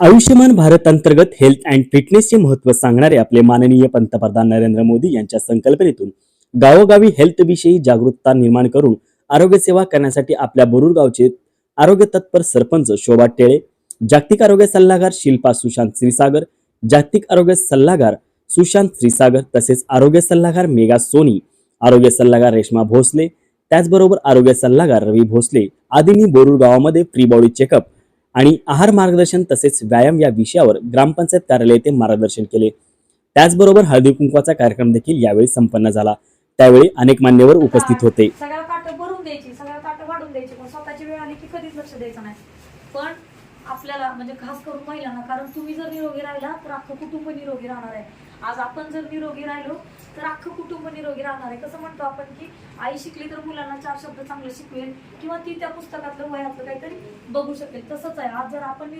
आयुष्यमान भारत अंतर्गत health and फिटनेसचे महत्त्व सांगणारे आपले माननीय पंतप्रधान नरेंद्र मोदी यांच्या संकल्पनेतून गावोगावी हेल्थ विषयी जागरूकता निर्माण करून आरोग्य सेवा करण्यासाठी आपल्या बरुर गावचे आरोग्य तत्पर सरपंच शोभा टेळे जागतिक आरोग्य सल्लागार शिल्पा सुशांत श्रीसागर जागतिक आरोग्य सल्लागार सुशांत श्रीसागर तसेच आरोग्य सल्लागार मेघा सोनी आरोग्य सल्लागार रेश्मा भोसले त्याचबरोबर आरोग्य सल्लागार रवी भोसले आदींनी बोरुर गावामध्ये फ्री बॉडी चेकअप आणि आहार मार्गदर्शन तसेच व्यायाम या विषयावर ग्रामपंचायत कार्यालय येथे मार्गदर्शन केले. त्याचबरोबर हळदी कुंकवाचा कार्यक्रम देखील यावेळी संपन्न झाला. त्यावेळी अनेक मान्यवर उपस्थित होते. सगळ्या ताटं भरून द्यायची सगळ्या ताटं वाढून द्यायची. पण स्वतःची वेळ आली की कधीच लक्ष द्यायचं नाही. पण आपल्याला म्हणजे खास करून महिलांना कारण तुम्ही जर निरोगी राहिला तर अख्खं कुटुंब निरोगी राहणार आहे. आज आपण जर निरोगी राहिलो तर अख्खं कुटुंब निरोगी राहणार आहे. कसं म्हणतो आपण की आई शिकली तर मुलांना चार शब्द चांगले शिकवेल किंवा ती त्या पुस्तकातलं वयातलं काहीतरी बघू शकेल. तसंच आहे. आज जर आपण